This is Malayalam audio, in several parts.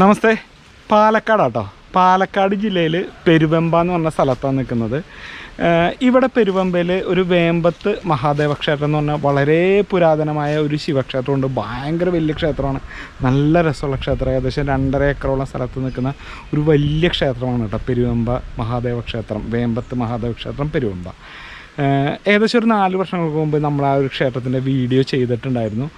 നമസ്തേ. പാലക്കാടാട്ടോ. പാലക്കാട് ജില്ലയിൽ പെരുവെമ്പ എന്ന് പറഞ്ഞ സ്ഥലത്താണ് നിൽക്കുന്നത്. ഇവിടെ പെരുവെമ്പയിൽ ഒരു വേമ്പത്ത് മഹാദേവ ക്ഷേത്രം എന്ന് പറഞ്ഞാൽ വളരെ പുരാതനമായ ഒരു ശിവക്ഷേത്രമുണ്ട്. ഭയങ്കര വലിയ ക്ഷേത്രമാണ്. നല്ല രസമുള്ള ക്ഷേത്രം. ഏകദേശം രണ്ടര ഏക്കറോളം സ്ഥലത്ത് നിൽക്കുന്ന ഒരു വലിയ ക്ഷേത്രമാണ് കേട്ടോ പെരുവെമ്പ മഹാദേവ ക്ഷേത്രം വേമ്പത്ത് മഹാദേവ ക്ഷേത്രം പെരുവെമ്പ ഏകദേശം ഒരു നാല് വർഷങ്ങൾക്ക് മുമ്പ് നമ്മൾ ആ ഒരു ക്ഷേത്രത്തിന്റെ വീഡിയോ ചെയ്തിട്ടുണ്ടായിരുന്നു.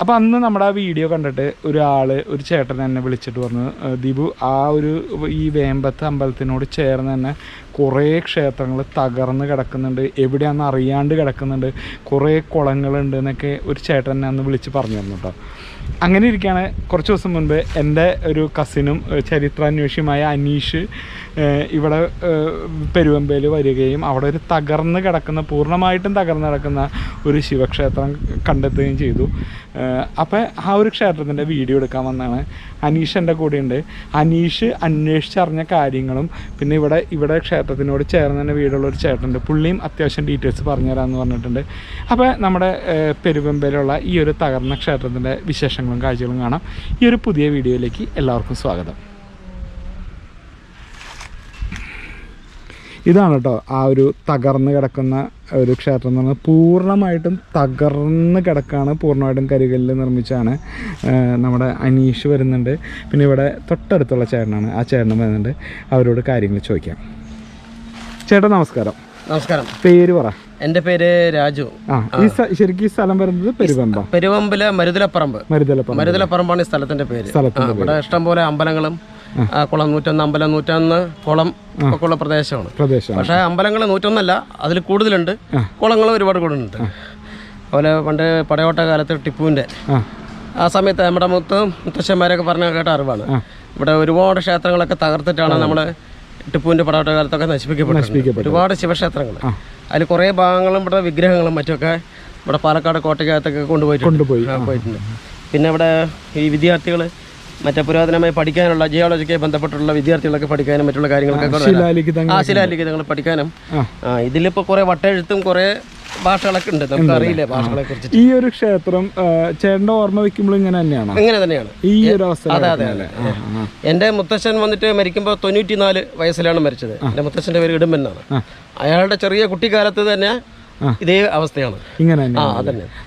അപ്പോൾ അന്ന് നമ്മുടെ ആ വീഡിയോ കണ്ടിട്ട് ഒരാൾ ഒരു ചേട്ടൻ എന്നെ വിളിച്ചിട്ട് പറഞ്ഞു "ഏഹ് ദീപു ആ ഒരു ഈ വേമ്പത്ത് അമ്പലത്തിനോട് ചേർന്ന് തന്നെ കുറേ ക്ഷേത്രങ്ങൾ തകർന്ന് കിടക്കുന്നുണ്ട്. എവിടെയാണെന്ന് അറിയാണ്ട് കിടക്കുന്നുണ്ട്. കുറേ കുളങ്ങളുണ്ട് എന്നൊക്കെ ഒരു ചേട്ടൻ എന്നെ അന്ന് വിളിച്ച് പറഞ്ഞു തന്നു കേട്ടോ അങ്ങനെ ഇരിക്കുകയാണ് കുറച്ച് ദിവസം മുൻപ് എന്റെ ഒരു കസിനും ചരിത്രാന്വേഷിയുമായ അനീഷ് ഇവിടെ പെരുവമ്പയിൽ വരികയും അവിടെ ഒരു തകർന്ന് കിടക്കുന്ന പൂർണമായിട്ടും തകർന്ന് കിടക്കുന്ന ഒരു ശിവക്ഷേത്രം കണ്ടെത്തുകയും ചെയ്തു. അപ്പോൾ ആ ഒരു ക്ഷേത്രത്തിന്റെ വീഡിയോ എടുക്കാൻ വന്നതാണ്. അനീഷ് എന്റെ കൂടെയുണ്ട്. അനീഷ് അന്വേഷിച്ചറിഞ്ഞ കാര്യങ്ങളും പിന്നെ ഇവിടെ ഇവിടെ ക്ഷേത്രത്തിനോട് ചേർന്ന് തന്നെ വീടുള്ള ഒരു ചേട്ടനുണ്ട്. പുള്ളിയും അത്യാവശ്യം ഡീറ്റെയിൽസ് പറഞ്ഞുതരാമെന്ന് പറഞ്ഞിട്ടുണ്ട്. അപ്പോൾ നമ്മുടെ പെരുവമ്പയിലുള്ള ഈ ഒരു തകർന്ന ക്ഷേത്രത്തിന്റെ വിശേഷങ്ങളും കാഴ്ചകളും കാണാം. ഈ ഒരു പുതിയ വീഡിയോയിലേക്ക് എല്ലാവർക്കും സ്വാഗതം. ഇതാണ് കേട്ടോ ആ ഒരു തകർന്ന് കിടക്കുന്ന ഒരു ക്ഷേത്രം എന്ന് പറഞ്ഞാൽ പൂർണമായിട്ടും തകർന്ന് കിടക്കാണ് പൂർണമായിട്ടും കരികല്ലിൽ നിർമ്മിച്ചാണ് നമ്മുടെ അനീഷ് വരുന്നുണ്ട്. പിന്നെ ഇവിടെ തൊട്ടടുത്തുള്ള ചേട്ടനാണ് ആ ചേട്ടനും വരുന്നുണ്ട്. അവരോട് കാര്യങ്ങൾ ചോദിക്കാം. ചേട്ടൻ നമസ്കാരം. നമസ്കാരം. പേര് പറ. എന്റെ പേര് രാജു. ആ ഈ ശരിക്കും ഈ സ്ഥലം വരുന്നത് പെരുവമ്പ? പെരുവമ്പിലെ മരുതലപ്പറമ്പ്. മരുതലപ്പറമ്പ്. മരുതലപ്പറമ്പാണ് ഈ സ്ഥലത്തിന്റെ പേര്. ഇവിടെ ഇഷ്ടംപോലെ അമ്പലങ്ങളും കുളം നൂറ്റൊന്ന് അമ്പലം നൂറ്റൊന്ന് കുളം ഒക്കെ ഉള്ള പ്രദേശമാണ്. പ്രദേശം പക്ഷേ അമ്പലങ്ങൾ നൂറ്റൊന്നല്ല അതിൽ കൂടുതലുണ്ട്. കുളങ്ങൾ ഒരുപാട് കൂടുതലുണ്ട് അതുപോലെ പണ്ട് പടയോട്ട കാലത്ത് ടിപ്പുവിന്റെ ആ. സമയത്ത് നമ്മുടെ മുത്ത് മുത്തശ്ശന്മാരൊക്കെ പറഞ്ഞ കേട്ട അറിവാണ്. ഇവിടെ ഒരുപാട് ക്ഷേത്രങ്ങളൊക്കെ തകർത്തിട്ടാണ് നമ്മൾ ടിപ്പുവിന്റെ പടയോട്ട കാലത്തൊക്കെ നശിപ്പിക്കപ്പെട്ടത് ഒരുപാട് ശിവക്ഷേത്രങ്ങൾ. അതിൽ കുറേ ഭാഗങ്ങളും ഇവിടെ വിഗ്രഹങ്ങളും മറ്റുമൊക്കെ ഇവിടെ പാലക്കാട് കോട്ടയ്ക്കകത്തൊക്കെ കൊണ്ടുപോയിട്ടുണ്ട്. കൊണ്ടുപോയി. പോയിട്ടുണ്ട്. പിന്നെ ഇവിടെ ഈ വിദ്യാർത്ഥികൾ മറ്റേ പുരാതനമായി പഠിക്കാനുള്ള ജിയോളജിക്ക് ബന്ധപ്പെട്ടുള്ള വിദ്യാർത്ഥികളൊക്കെ പഠിക്കാനും മറ്റുള്ള കാര്യങ്ങളൊക്കെ ആ ശിലാലിഖിതങ്ങൾ പഠിക്കാനും. ഇതിലിപ്പോൾ കുറേ വട്ടെഴുത്തും കുറേ ഭാഷകളൊക്കെ ഉണ്ട്. നമുക്ക് അറിയില്ല ഭാഷകളെ കുറിച്ച് ഈ ഒരു ക്ഷേത്രം ചേട്ടന്റെ ഓർമ്മ വെക്കുമ്പോൾ ഇങ്ങനെ തന്നെയാണ്? ഇങ്ങനെ തന്നെയാണ്. ഈ ഒരു അവസ്ഥ അതെ അതെ അതെ. എന്റെ മുത്തശ്ശൻ വന്നിട്ട് മരിക്കുമ്പോൾ തൊണ്ണൂറ്റിനാല് വയസ്സിലാണ് മരിച്ചത്. എന്റെ മുത്തശ്ശന്റെ പേര് ഇടുമ്പെന്നാണ് അയാളുടെ ചെറിയ കുട്ടിക്കാലത്ത് തന്നെ ഇതേ അവസ്ഥയാണ്. ഇങ്ങനെ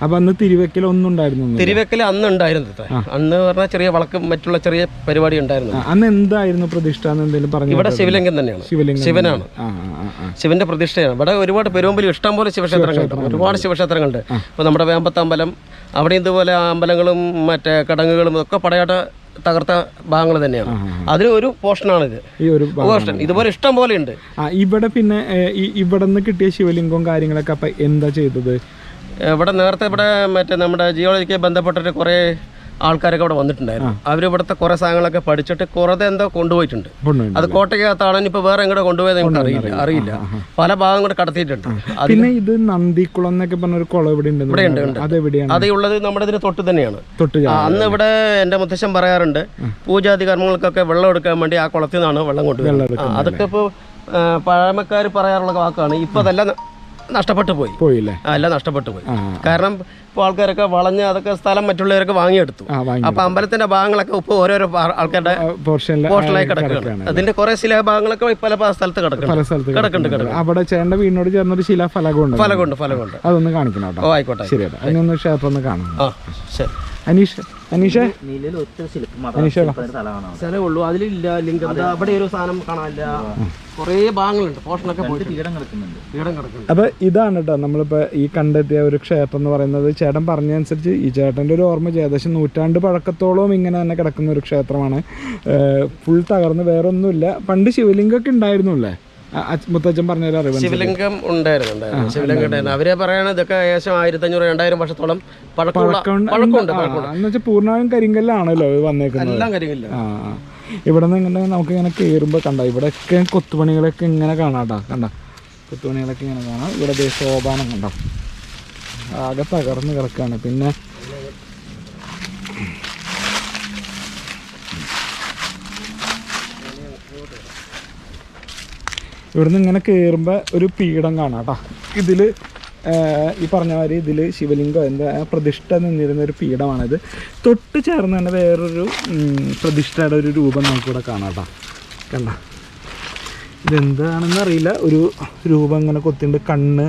അപ്പൊ അന്ന് തിരുവെക്കൽ ഒന്നും ഉണ്ടായിരുന്നു തിരുവെക്കൽ അന്ന് ഉണ്ടായിരുന്നത് അന്ന് പറഞ്ഞാൽ ചെറിയ വളക്കും മറ്റുള്ള ചെറിയ പരിപാടി ഉണ്ടായിരുന്നു. അന്ന് എന്തായിരുന്നു പ്രതിഷ്ഠ എന്തെങ്കിലും പറഞ്ഞു ഇവിടെ ശിവലിംഗം തന്നെയാണ്. ശിവനാണ്. ശിവന്റെ പ്രതിഷ്ഠയാണ്. ഇവിടെ ഒരുപാട് പെരുമ്പിൽ ഇഷ്ടംപോലെ ശിവക്ഷേത്രങ്ങളുണ്ട് ഒരുപാട് ശിവക്ഷേത്രങ്ങളുണ്ട്. ഇപ്പൊ നമ്മുടെ വേമ്പത്തമ്പലം അവിടെ ഇതുപോലെ അമ്പലങ്ങളും മറ്റേ കടങ്ങുകളും ഒക്കെ പടയാട്ട തകർത്ത ഭാഗങ്ങൾ തന്നെയാണ്. അതിൽ ഒരു പോർഷനാണിത് ഈ ഒരു പോർഷൻ ഇതുപോലെ ഇഷ്ടം പോലെ ഉണ്ട്. ഇവിടെ പിന്നെ ഇവിടെ നിന്ന് കിട്ടിയ ശിവലിംഗവും കാര്യങ്ങളൊക്കെ അപ്പൊ എന്താ ചെയ്തത്? ഇവിടെ നേരത്തെ ഇവിടെ മറ്റേ നമ്മുടെ ജിയോളജിക്ക് ബന്ധപ്പെട്ടിട്ട് കുറേ ആൾക്കാരൊക്കെ ഇവിടെ വന്നിട്ടുണ്ടായിരുന്നു. അവർ ഇവിടുത്തെ കുറേ സാധനങ്ങളൊക്കെ പഠിച്ചിട്ട് കുറേ എന്തോ കൊണ്ടുപോയിട്ടുണ്ട്. അത് കോട്ടയ്ക്കകത്താണെങ്കിൽ ഇപ്പൊ വേറെ എങ്ങോട്ട് കൊണ്ടുപോയത് നമുക്ക് അറിയില്ല. അറിയില്ല. പല ഭാഗം കൂടെ കടത്തിയിട്ടുണ്ട്. പിന്നെ ഇത് നന്ദിക്കുളം എന്നൊക്കെ പറഞ്ഞ ഒരു കുളം ഇവിടെ ഉണ്ടെന്ന് ഉണ്ട്. അത് ഉള്ളത് നമ്മുടെ ഇതിന് തൊട്ട് തന്നെയാണ്. അന്ന് ഇവിടെ എന്റെ മുത്തശ്ശൻ പറയാറുണ്ട് പൂജാതി കർമ്മങ്ങൾക്കൊക്കെ വെള്ളം എടുക്കാൻ വേണ്ടി ആ കുളത്തിൽ നിന്നാണ് വെള്ളം കൊണ്ടുവരുന്നത്. അതൊക്കെ ഇപ്പോൾ പഴമക്കാർ പറയാറുള്ള വാക്കാണ്. ഇപ്പൊ അതെല്ലാം നഷ്ടപ്പെട്ടു പോയി. പോയില്ലേ? അല്ല എല്ലാം നഷ്ടപ്പെട്ടു പോയി. കാരണം ഇപ്പോൾ ആൾക്കാരൊക്കെ വളഞ്ഞ് അതൊക്കെ സ്ഥലം മറ്റുള്ളവരൊക്കെ വാങ്ങിയെടുത്തു. അപ്പൊ അമ്പലത്തിന്റെ ഭാഗങ്ങളൊക്കെ ഇപ്പോൾ ഓരോരോ ആൾക്കാരുടെ പോർഷനിലായി കിടക്കുകയാണ്. അതിന്റെ കുറെ ശിലാഭാഗങ്ങളൊക്കെ പല പല സ്ഥലത്ത് പല കിടക്കുന്നുണ്ട്. അവിടെ ചേട്ടന്റെ വീടിനോട് ചേർന്നൊരു ശിലാഫലകം ഫലകമുണ്ട്. ഫലകമുണ്ട് ഫലകമുണ്ട്. അതൊന്ന് കാണിക്കണം ഓ ആയിക്കോട്ടെ ശരി അതിനൊന്ന് ക്ഷേത്രം ഒന്ന് കാണണം. ആ ശരി. അനീഷ് അനീഷേ? അനീഷേ വാ. സ്ഥലമേ ഉള്ളൂ. അതിലില്ല ലിംഗം അവിടെ ഒരു സാധനം കാണാനില്ല. കുറേ ഭാഗങ്ങളുണ്ട്. പോയിട്ട് കിടക്കുന്നുണ്ട്. അപ്പൊ ഇതാണ് കേട്ടോ നമ്മളിപ്പോ ഈ കണ്ടെത്തിയ ഒരു ക്ഷേത്രം എന്ന് പറയുന്നത്. ചേട്ടൻ പറഞ്ഞതനുസരിച്ച് ഈ ചേട്ടന്റെ ഒരു ഓർമ്മ ഏകദേശം നൂറ്റാണ്ട് പഴക്കത്തോളം ഇങ്ങനെ തന്നെ കിടക്കുന്ന ഒരു ക്ഷേത്രമാണ്. ഫുൾ തകർന്ന് വേറൊന്നുമില്ല. പണ്ട് ശിവലിംഗമൊക്കെ ഉണ്ടായിരുന്നു അല്ലേ ആ, അച്ഛ- മുത്തച്ഛൻ പറഞ്ഞ അറിവ് ശിവലിംഗം ഉണ്ടായിരുന്നു ഉണ്ടായിരുന്നു. ശിവലിംഗം ഉണ്ടായിരുന്നു. അവരെ പറയുന്നത് ഇതൊക്കെ ഏകദേശം ആയിരത്തി അഞ്ഞൂറ് രണ്ടായിരം വർഷത്തോളം പഴക്കമുണ്ട് പൂർണമായും കരിങ്കല്ലാണല്ലോ വന്നേക്കുന്നത്. എല്ലാം കരിങ്കല്ല. ഇവിടെ നിന്ന് ഇങ്ങനെ നമുക്ക് ഇങ്ങനെ കയറുമ്പോൾ കണ്ട ഇവിടെയൊക്കെ കൊത്തുപണികളൊക്കെ ഇങ്ങനെ കാണാട്ടാ കണ്ട. കൊത്തുപണികളൊക്കെ ഇങ്ങനെ കാണാം. ഇവിടെ ദേ ശോഭാനം കണ്ടോ? ആകെ തകർന്ന് കിടക്കാണ്. പിന്നെ ഇവിടുന്ന് ഇങ്ങനെ കയറുമ്പോൾ ഒരു പീഠം കാണാം കേട്ടോ ഇതിൽ ഈ പറഞ്ഞ മാതിരി ഇതിൽ ശിവലിംഗം എന്താ പ്രതിഷ്ഠ നിന്നിരുന്ന ഒരു പീഠമാണിത്. തൊട്ട് ചേർന്ന് തന്നെ വേറൊരു പ്രതിഷ്ഠയുടെ ഒരു രൂപം നമുക്കിവിടെ കാണാം കേട്ടോ കണ്ട? ഇതെന്താണെന്ന് അറിയില്ല. ഒരു രൂപം ഇങ്ങനെ കൊത്തിണ്ട്. കണ്ണ്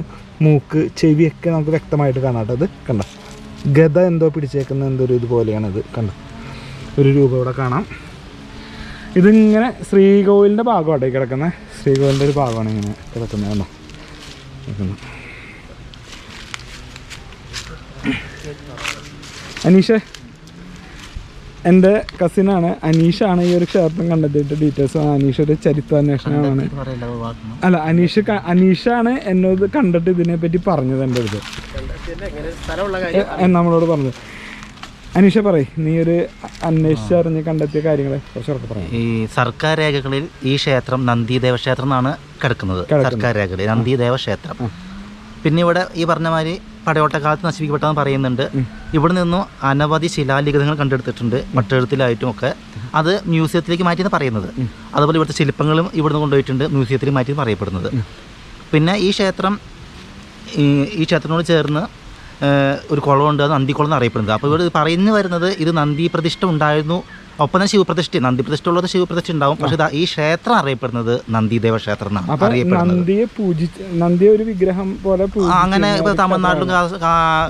മൂക്ക് ചെവിയൊക്കെ നമുക്ക് വ്യക്തമായിട്ട് കാണാം കേട്ടോ ഇത്. കണ്ട? ഗത എന്തോ പിടിച്ചേക്കുന്ന എന്തോ ഒരു ഇതുപോലെയാണ് ഇത് കണ്ട? ഒരു രൂപം ഇവിടെ കാണാം. ഇതിങ്ങനെ ശ്രീകോവിലിന്റെ ഭാഗമാട്ടോ കിടക്കുന്നത് ശ്രീകോവിലിന്റെ ഒരു ഭാഗമാണ് ഇങ്ങനെ കിടക്കുന്നത് കണ്ടോ? നിൽക്കുന്നത് അനീഷേ എന്റെ കസിനാണ് അനീഷാണ് ഈ ഒരു ക്ഷേത്രം കണ്ടെത്തിയിട്ട് ഡീറ്റെയിൽസ് അനീഷ് ഒരു ചരിത്രാന്വേഷണമാണ്. അല്ല അനീഷ് അനീഷാണ് എന്നോട് കണ്ടിട്ട് ഇതിനെപ്പറ്റി പറഞ്ഞത് എന്റെ അടുത്ത്. നമ്മളോട് പറഞ്ഞത്. അനീഷ പറയ് നീ ഒരു അന്വേഷിച്ചറിഞ്ഞ് കണ്ടെത്തിയ കാര്യങ്ങളെ പറയാം. ഈ സർക്കാർ രേഖകളിൽ ഈ ക്ഷേത്രം നന്ദിദേവ ക്ഷേത്രം എന്നാണ് കിടക്കുന്നത്. സർക്കാർ രേഖകളിൽ നന്ദിദേവ ക്ഷേത്രം പിന്നെ ഇവിടെ ഈ പറഞ്ഞ മാതിരി പടയോട്ട കാലത്ത് നശിപ്പിക്കപ്പെട്ടെന്ന് പറയുന്നുണ്ട് ഇവിടെ നിന്നും അനവധി ശിലാലിഖിതങ്ങൾ കണ്ടെടുത്തിട്ടുണ്ട്. മട്ടെഴുത്തിലായിട്ടും ഒക്കെ. അത് മ്യൂസിയത്തിലേക്ക് മാറ്റിയെന്ന് പറയുന്നത്. അതുപോലെ ഇവിടുത്തെ ശില്പങ്ങളും ഇവിടുന്ന് കൊണ്ടുപോയിട്ടുണ്ട്. മ്യൂസിയത്തിൽ മാറ്റി പറയപ്പെടുന്നത്. പിന്നെ ഈ ക്ഷേത്രം ഈ ക്ഷേത്രത്തിനോട് ചേർന്ന് ഒരു കുളമുണ്ട് അത് നന്ദിക്കുളം എന്ന് അറിയപ്പെടുന്നത്. അപ്പോൾ ഇവിടെ പറയുന്നു വരുന്നത് ഇത് നന്ദി പ്രതിഷ്ഠ ഉണ്ടായിരുന്നു. ഒപ്പം തന്നെ ശിവപ്രതിഷ്ഠ നന്ദി പ്രതിഷ്ഠ ഉള്ളത് ശിവപ്രതിഷ്ഠ ഉണ്ടാവും. പക്ഷേ ഈ ക്ഷേത്രം അറിയപ്പെടുന്നത് നന്ദിദേവ ക്ഷേത്രം എന്നാണ് അറിയപ്പെടുന്നത്. നന്ദിയെ പൂജിച്ച് നന്ദിയെ ഒരു വിഗ്രഹം പോലെ അങ്ങനെ ഇപ്പോൾ തമിഴ്നാട്ടിലും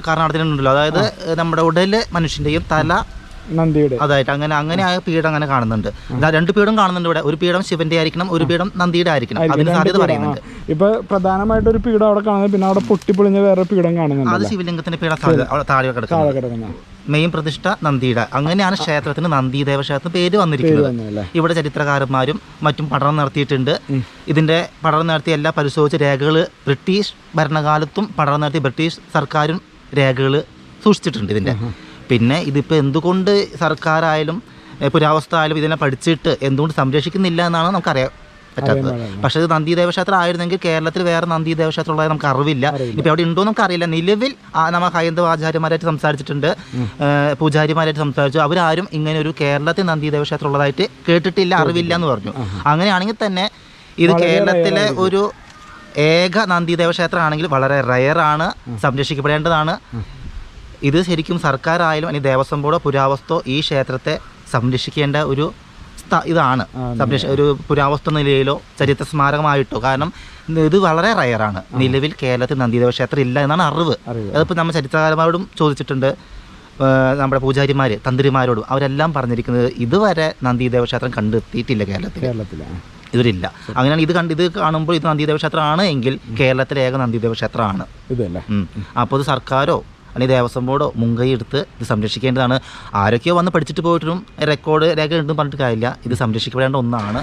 കർണാടകത്തിലും ഉണ്ടല്ലോ അതായത് നമ്മുടെ ഉടൽ മനുഷ്യന്റെയും തല നന്ദിയുടെ. അതായിട്ട് അങ്ങനെ അങ്ങനെ ആ പീഠം അങ്ങനെ കാണുന്നുണ്ട്. രണ്ട് പീഠം കാണുന്നുണ്ട് ഇവിടെ. ഒരു പീഠം ശിവന്റെ ആയിരിക്കണം ഒരു പീഠം നന്ദിയുടെ ആയിരിക്കണം. അതിന് സാധ്യത പറയുന്നുണ്ട്. ഇപ്പൊ പ്രധാനമായിട്ട് ഒരു പീഠം അവിടെ കാണുന്നത് പിന്നെ അവിടെ പൊട്ടിപ്പൊളിഞ്ഞ വേറെ പീഠം അത് ശിവലിംഗത്തിന്റെ പീഠം താഴെ കിടക്കുന്നത്. മെയിൻ പ്രതിഷ്ഠ നന്ദിയുടെ. അങ്ങനെയാണ് ക്ഷേത്രത്തിന് നന്ദിദേവ ക്ഷേത്രം പേര് വന്നിരിക്കുന്നത്. ഇവിടെ ചരിത്രകാരന്മാരും മറ്റും പഠനം നടത്തിയിട്ടുണ്ട്. ഇതിന്റെ പഠനം നടത്തിയ എല്ലാ പരിശോധിച്ച രേഖകൾ ബ്രിട്ടീഷ് ഭരണകാലത്തും പഠനം നടത്തിയ ബ്രിട്ടീഷ് സർക്കാരും രേഖകൾ സൂക്ഷിച്ചിട്ടുണ്ട് ഇതിന്റെ. പിന്നെ ഇതിപ്പോൾ എന്തുകൊണ്ട് സർക്കാരായാലും പുരാവസ്ഥ ആയാലും ഇതിനെ പഠിച്ചിട്ട് എന്തുകൊണ്ട് സംരക്ഷിക്കുന്നില്ല എന്നാണ് നമുക്കറിയാം പറ്റാത്തത്. പക്ഷേ ഇത് നന്ദി ദേവക്ഷേത്രം ആയിരുന്നെങ്കിൽ കേരളത്തിൽ വേറെ നന്ദി ദേവക്ഷേത്രം ഉള്ളത് നമുക്ക് അറിവില്ല. ഇപ്പം അവിടെ ഉണ്ടോ നമുക്ക് അറിയില്ല. നിലവിൽ ആ നമ്മ ഹൈന്ദവ ആചാര്യന്മാരായിട്ട് സംസാരിച്ചിട്ടുണ്ട്. പൂജാരിമാരായിട്ട് സംസാരിച്ചു. അവരാരും ഇങ്ങനെ ഒരു കേരളത്തിൽ നന്ദി ദേവക്ഷേത്രം ഉള്ളതായിട്ട് കേട്ടിട്ടില്ല അറിവില്ല എന്ന് പറഞ്ഞു. അങ്ങനെയാണെങ്കിൽ തന്നെ ഇത് കേരളത്തിലെ ഒരു ഏക നന്ദി ദേവക്ഷേത്രമാണെങ്കിൽ ആണെങ്കിൽ വളരെ റയറാണ് സംരക്ഷിക്കപ്പെടേണ്ടതാണ്. ഇത് ശരിക്കും സർക്കാരായാലും അല്ലെങ്കിൽ ദേവസ്വം ബോർഡോ പുരാവസ്തോ ഈ ക്ഷേത്രത്തെ സംരക്ഷിക്കേണ്ട ഒരു ഇതാണ്. സംരക്ഷ ഒരു പുരാവസ്തു നിലയിലോ ചരിത്ര സ്മാരകമായിട്ടോ കാരണം ഇത് വളരെ റയറാണ്. നിലവിൽ കേരളത്തിൽ നന്ദിദേവ ക്ഷേത്രം ഇല്ല എന്നാണ് അറിവ്. അതിപ്പോൾ നമ്മൾ ചരിത്രകാരന്മാരോടും ചോദിച്ചിട്ടുണ്ട്. നമ്മുടെ പൂജാരിമാർ തന്ത്രിമാരോടും അവരെല്ലാം പറഞ്ഞിരിക്കുന്നത് ഇതുവരെ നന്ദിദേവ ക്ഷേത്രം കണ്ടെത്തിയിട്ടില്ല കേരളത്തിൽ. ഇവരില്ല അങ്ങനെയാണ് ഇത് കണ്ട് ഇത് കാണുമ്പോൾ ഇത് നന്ദിദേവ ക്ഷേത്രമാണ് എങ്കിൽ കേരളത്തിലെ ഏക നന്ദിദേവ ക്ഷേത്രമാണ്. അപ്പോൾ ഇത് സർക്കാരോ അല്ലെങ്കിൽ ദേവസ്വം ബോർഡോ മുൻകൈ എടുത്ത് ഇത് സംരക്ഷിക്കേണ്ടതാണ്. ആരൊക്കെയോ വന്ന് പഠിച്ചിട്ട് പോയിട്ടും റെക്കോർഡ് രേഖ ഉണ്ടെന്ന് പറഞ്ഞിട്ട് കാര്യമില്ല. ഇത് സംരക്ഷിക്കപ്പെടേണ്ട ഒന്നാണ്.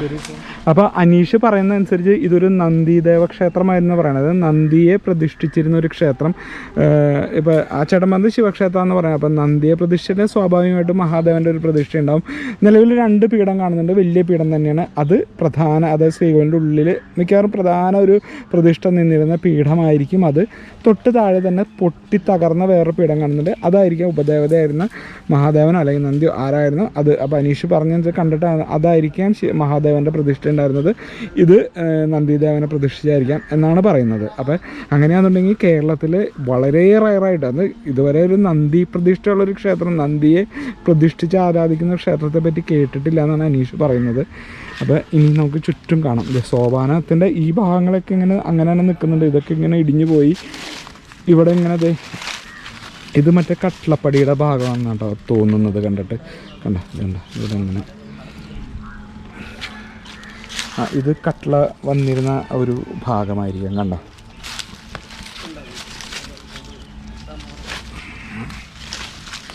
അപ്പോൾ അനീഷ് പറയുന്ന അനുസരിച്ച് ഇതൊരു നന്ദിദേവ ക്ഷേത്രമായിരുന്നു പറയുന്നത്. നന്ദിയെ പ്രതിഷ്ഠിച്ചിരുന്ന ഒരു ക്ഷേത്രം. ഇപ്പോൾ ഇപ്പൊ ആ ചടമന്ത് ശിവക്ഷേത്രം എന്ന് പറയുന്നത് അപ്പോൾ നന്ദിയെ പ്രതിഷ്ഠിച്ചിട്ട് സ്വാഭാവികമായിട്ടും മഹാദേവന്റെ ഒരു പ്രതിഷ്ഠ ഉണ്ടാവും. നിലവിൽ രണ്ട് പീഠം കാണുന്നുണ്ട്. വലിയ പീഠം തന്നെയാണ്. അത് പ്രധാന അതായത് ശ്രീകോവിലിന്റെ ഉള്ളിൽ മിക്കവാറും പ്രധാന ഒരു പ്രതിഷ്ഠ നിന്നിരുന്ന പീഠമായിരിക്കും അത്. തൊട്ട് താഴെ തന്നെ പൊട്ടി തകർന്ന വേറെ പീഠം കാണുന്നുണ്ട്. അതായിരിക്കും ഉപദേവതയായിരുന്ന മഹാദേവനോ അല്ലെങ്കിൽ നന്ദിയോ ആരായിരുന്നു? അത് അപ്പോൾ അനീഷ് പറഞ്ഞ കണ്ടിട്ട് അത് അതായിരിക്കാം മഹാദേവന്റെ പ്രതിഷ്ഠ ഉണ്ടായിരുന്നത്. ഇത് നന്ദിദേവനെ പ്രതിഷ്ഠിച്ചായിരിക്കാം എന്നാണ് പറയുന്നത്. അപ്പോൾ അങ്ങനെയാണെന്നുണ്ടെങ്കിൽ കേരളത്തിൽ വളരെ റയറായിട്ട് അത് ഇതുവരെ ഒരു നന്ദി പ്രതിഷ്ഠയുള്ള ഒരു ക്ഷേത്രം നന്ദിയെ പ്രതിഷ്ഠിച്ച് ആരാധിക്കുന്ന ക്ഷേത്രത്തെ പറ്റി കേട്ടിട്ടില്ല എന്നാണ് അനീഷ് പറയുന്നത്. അപ്പോൾ ഇനി നമുക്ക് ചുറ്റും കാണാം. സോപാനത്തിന്റെ ഈ ഭാഗങ്ങളൊക്കെ ഇങ്ങനെ അങ്ങനെ നിൽക്കുന്നുണ്ട്. ഇതൊക്കെ ഇങ്ങനെ ഇടിഞ്ഞു പോയി. ഇവിടെ ഇങ്ങനെ ഇത് മറ്റേ കട്ട്ലപ്പടിയുടെ ഭാഗമാണെന്ന് കേട്ടോ തോന്നുന്നത് കണ്ടിട്ട്. കണ്ട ഇതുണ്ട ഇവിടെ അങ്ങനെ. ആ ഇത് കട്ട്ല വന്നിരുന്ന ഒരു ഭാഗമായിരിക്കും കണ്ടോ?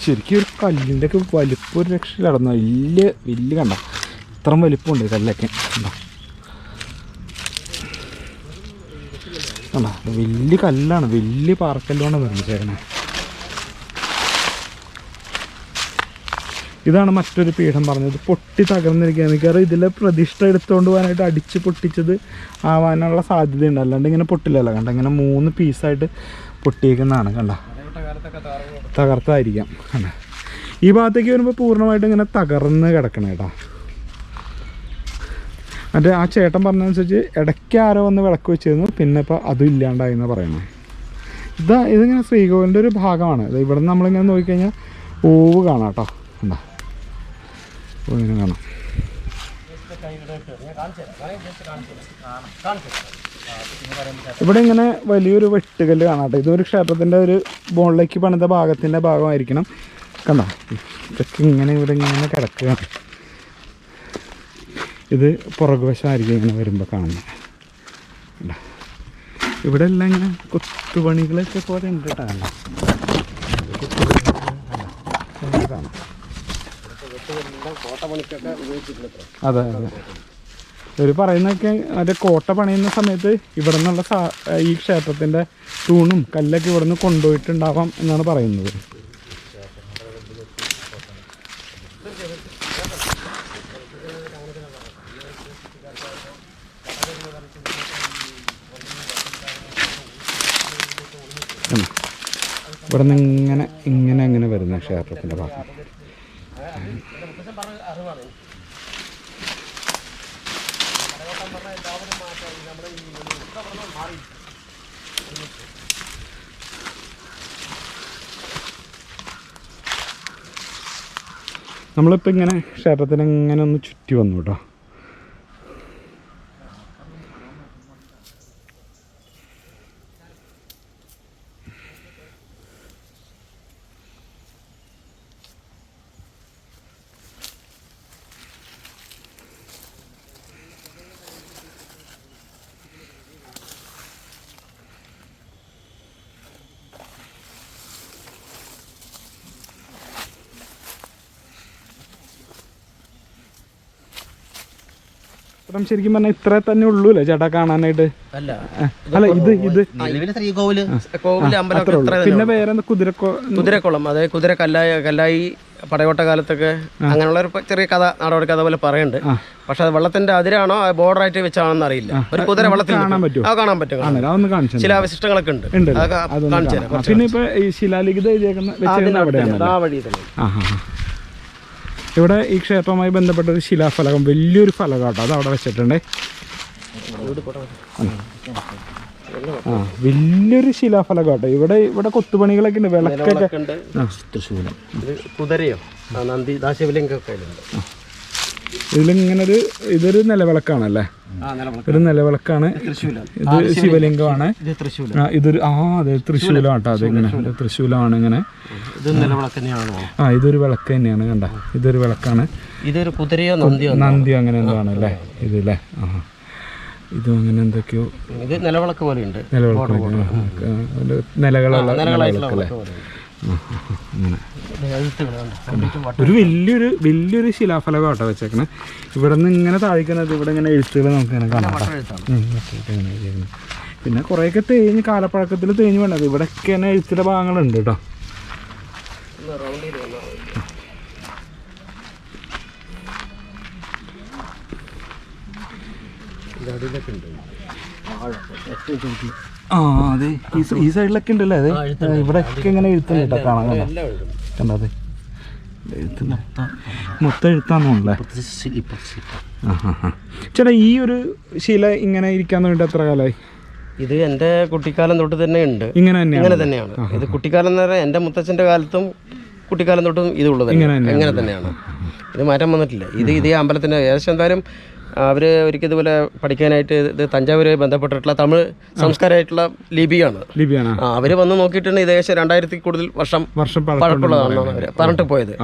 ശരിക്കും ഒരു കല്ലിന്റെ ഒക്കെ വലിപ്പം ഒരു രക്ഷയിൽ നടന്നു വലിയ വലിയ കണ്ട? ഇത്രയും വലിപ്പമുണ്ട് കല്ലൊക്കെ കണ്ടോ? കണ്ടോ? വലിയ കല്ലാണ് വലിയ പാറക്കല്ലാണ് നിർമ്മിച്ചേക്കണേ. ഇതാണ് മറ്റൊരു പീഠം പറഞ്ഞത്. പൊട്ടി തകർന്നിരിക്കുകയാണ്. മിക്കവാറും ഇതിലെ പ്രതിഷ്ഠ എടുത്തുകൊണ്ട് പോകാനായിട്ട് അടിച്ച് പൊട്ടിച്ചത് ആവാനുള്ള സാധ്യതയുണ്ട്. അല്ലാണ്ട് ഇങ്ങനെ പൊട്ടില്ലല്ലോ. കണ്ട? ഇങ്ങനെ മൂന്ന് പീസായിട്ട് പൊട്ടിയേക്കുന്നതാണ്. കണ്ട? തകർത്തായിരിക്കാം. കണ്ട? ഈ ഭാഗത്തേക്ക് വരുമ്പോൾ പൂർണമായിട്ട് ഇങ്ങനെ തകർന്ന് കിടക്കണം കേട്ടോ. മറ്റേ ആ ചേട്ടൻ പറഞ്ഞതനുസരിച്ച് ഇടയ്ക്ക് ആരോ വന്ന് വിളക്ക് വെച്ചിരുന്നു. പിന്നെ ഇപ്പോൾ അതും ഇല്ലാണ്ടായിരുന്നു പറയണേ ഇതാ ഇതിങ്ങനെ ശ്രീകോവിലിന്റെ ഒരു ഭാഗമാണ്. ഇവിടെ നിന്ന് നമ്മളിങ്ങനെ നോക്കിക്കഴിഞ്ഞാൽ ഓവ് കാണാം കേട്ടോ. എന്താ ഇങ്ങനെ കാണാം. ഇവിടെ ഇങ്ങനെ വലിയൊരു വെട്ടുകല്ല് കാണാം കേട്ടോ. ഇതൊരു ക്ഷേത്രത്തിന്റെ ഒരു ബോണിലേക്ക് പണിത ഭാഗത്തിന്റെ ഭാഗമായിരിക്കണം. കണ്ടോ? ഇതൊക്കെ ഇങ്ങനെ ഇവിടെ ഇങ്ങനെ കിടക്കുകയാണ്. ഇത് പുറകുവശമായിരിക്കും ഇങ്ങനെ വരുമ്പോൾ കാണുന്നത് കണ്ടോ? ഇവിടെ എല്ലാം ഇങ്ങനെ കൊത്തുപണികളൊക്കെ പോലെ ഉണ്ട് കേട്ടോ. അതെ അതെ. ഇവർ പറയുന്നൊക്കെ മറ്റേ കോട്ട പണിയുന്ന സമയത്ത് ഇവിടെ നിന്നുള്ള ഈ ക്ഷേത്രത്തിന്റെ തൂണും കല്ലൊക്കെ ഇവിടെ നിന്ന് കൊണ്ടുപോയിട്ടുണ്ടാവാം എന്നാണ് പറയുന്നത്. ഇവിടെ നിന്ന് ഇങ്ങനെ ഇങ്ങനെ ഇങ്ങനെ വരുന്ന ക്ഷേത്രത്തിന്റെ ഭാഗം. നമ്മളിപ്പോൾ ഇങ്ങനെ ക്ഷേത്രത്തിന് ഇങ്ങനെ ഒന്ന് ചുറ്റി വന്നു കേട്ടോ ക്ഷേത്രം ശരിക്കും പറഞ്ഞാൽ ഇത്ര തന്നെ ഉള്ളൂ അല്ലേ ചേട്ടാ കാണാനായിട്ട്? അല്ല. അല്ല ഇത് ഇത്. ശ്രീകോവിൽ കോവിൽ പിന്നെ വേറെ കുതിരക്കോ കുതിരക്കുളം അതായത് കുതിര കല്ലായി കല്ലായി പടയോട്ട കാലത്തൊക്കെ അങ്ങനെയുള്ള ഒരു ചെറിയ കഥ നാടോടി കഥ പോലെ പറയുന്നുണ്ട്. പക്ഷെ അത് വെള്ളത്തിന്റെ അതിരാണോ ബോർഡർ ആയിട്ട് വെച്ചാണോന്ന് അറിയില്ല. ഒരു കുതിര വെള്ളത്തിൽ കാണാൻ പറ്റും ആ കാണാൻ പറ്റും. അവശിഷ്ടങ്ങളൊക്കെ ഉണ്ട്. ഉണ്ട് അതൊക്കെ കാണിച്ചു തരാം പിന്നെ ഇപ്പൊ ഈ ശിലാലിഖിത എഴുതിയേക്കുന്ന ആ വഴി തന്നെ. ഇവിടെ ഈ ക്ഷേത്രവുമായി ബന്ധപ്പെട്ട ഒരു ശിലാഫലകം വലിയൊരു ഫലകം കേട്ടോ. അത് അവിടെ വെച്ചിട്ടുണ്ടേ. ആ വലിയൊരു ശിലാഫലകം കേട്ടോ. ഇവിടെ ഇവിടെ കൊത്തുപണികളൊക്കെ ഉണ്ട് വിളക്കൊക്കെ. തൃശ്ശൂലം കുതിരയോ? നന്ദി. ദാശിവലിംഗൊക്കെ ഇതിലിങ്ങനെ ഒരു ഇതൊരു നിലവിളക്കാണല്ലേ? ഒരു നിലവിളക്കാണ്. ഇത് ശിവലിംഗമാണ്. ഇതൊരു ആ അതെ തൃശ്ശൂലം കേട്ടോ അതിങ്ങനെ. തൃശ്ശൂലമാണ് ഇങ്ങനെ. ആ ഇതൊരു വിളക്ക് തന്നെയാണ് കണ്ട? ഇതൊരു വിളക്കാണ്. ഇതൊരു കുതിരയോ നന്ദിയോ നന്ദിയോ അങ്ങനെ എന്തോ അല്ലേ ഇത് അല്ലേ ആ. ഇതും അങ്ങനെ എന്തൊക്കെയോ. ഇത് നിലവിളക്ക് പോലെയുണ്ട്. നിലവിളക്ക് നിലകളുള്ള നിലകളായിട്ടുള്ള ഒരു വലിയൊരു വലിയൊരു ശിലാഫലകം ആട്ടോ വെച്ചേക്കണേ ഇവിടെ നിന്ന് ഇങ്ങനെ താഴ്ക്കുന്നത് ഇവിടെ ഇങ്ങനെ എഴുത്തുകൾ നമുക്ക് ഇങ്ങനെ കാണാം. പിന്നെ കുറേയൊക്കെ തേഞ്ഞ് കാലപ്പഴക്കത്തിൽ തേഞ്ഞ് വേണ്ടത് ഇവിടെയൊക്കെ തന്നെ എഴുത്തിന്റെ ഭാഗങ്ങളുണ്ട് കേട്ടോ ഉണ്ട്. ആ അതെ. ഈ സൈഡിലൊക്കെ ഉണ്ടല്ലേ? അതെ. ഇവിടെയൊക്കെ ഇങ്ങനെ എഴുത്തുണ്ട് കേട്ടോ. കാണാൻ കണ്ടോ? അതെ. മൊത്തം ആ ചേട്ടാ ഈ ഒരു ശീല ഇങ്ങനെ ഇരിക്കാൻ വേണ്ടി എത്ര കാലമായി ഇത് എന്റെ കുട്ടിക്കാലം തൊട്ട് തന്നെ ഉണ്ട്. ഇങ്ങനെ തന്നെയാണ്? ഇങ്ങനെ തന്നെയാണ്. ഇത് കുട്ടിക്കാലം എന്ന് പറഞ്ഞാൽ എന്റെ മുത്തച്ഛന്റെ കാലത്തും കുട്ടിക്കാലം തൊട്ടും ഇത് ഉള്ളത് ഇങ്ങനെ തന്നെയാണ്. ഇങ്ങനെ തന്നെയാണ്. ഇത് മാറ്റം വന്നിട്ടില്ല. ഇത് ഇതേ അമ്പലത്തിന്റെ ഏകദേശം എന്തായാലും അവർ ഒരിക്കൽ ഇതുപോലെ പഠിക്കാനായിട്ട് ഇത് തഞ്ചാവൂരുമായി ബന്ധപ്പെട്ടിട്ടുള്ള തമിഴ് സംസ്കാരമായിട്ടുള്ള ലിപിയാണ്. ലിപിയാണ്. ആ അവർ വന്ന് നോക്കിയിട്ടുണ്ട് ഏകദേശം രണ്ടായിരത്തി കൂടുതൽ വർഷം വർഷം പഴക്കമുള്ളതാണ് പഴക്കമുള്ളതാണെന്നാണ് അവർ പറഞ്ഞിട്ട് പോയത്.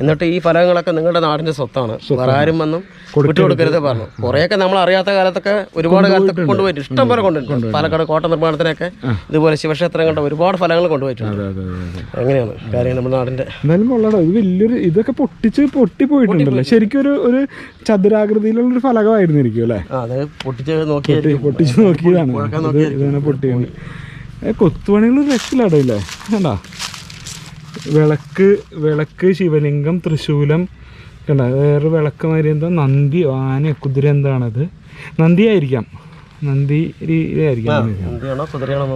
എന്നിട്ട് ഈ ഫലങ്ങളൊക്കെ നിങ്ങളുടെ നാടിന്റെ സ്വത്താണ്. വേറെ ആരും വന്നും വിട്ടുകൊടുക്കരുത് പറഞ്ഞു. കുറേയൊക്കെ നമ്മൾ അറിയാത്ത കാലത്തൊക്കെ ഒരുപാട് കാലത്തൊക്കെ കൊണ്ടുപോയിട്ട് ഇഷ്ടം പോലെ കൊണ്ടുപോയിട്ടുണ്ട്. പാലക്കാട് കോട്ട നിർമ്മാണത്തിനൊക്കെ ഇതുപോലെ ശിവക്ഷേത്രങ്ങളുടെ ഒരുപാട് ഫലങ്ങൾ കൊണ്ടുപോയിട്ടുണ്ട്. അങ്ങനെയാണ് കാര്യം നമ്മുടെ നാടിന്റെ. എന്നാലും കൊള്ളാടോ ഇത് വലിയൊരു ഇതൊക്കെ പൊട്ടിച്ച് പൊട്ടിപ്പോയിട്ടുണ്ടല്ലോ. ശരിക്കും ഒരു ഒരു ചതുരാകൃതിയിലുള്ള ഒരു അല്ലേ? ആ അത് പൊട്ടിച്ച് നോക്കി പൊട്ടിച്ച് നോക്കിയതാണ്. പൊട്ടിയാണ് കൊത്തുപണികൾ രക്ഷയിലാടോ ഇല്ലേ? കണ്ടാ? വിളക്ക് വിളക്ക് ശിവലിംഗം തൃശൂലം. കണ്ട? വേറെ വിളക്ക് മാതിരി എന്താ? നന്ദി ആന കുതിര എന്താണത്? നന്ദിയായിരിക്കാം നന്ദി രീതിയായിരിക്കാം നന്ദി അറിയുന്നത്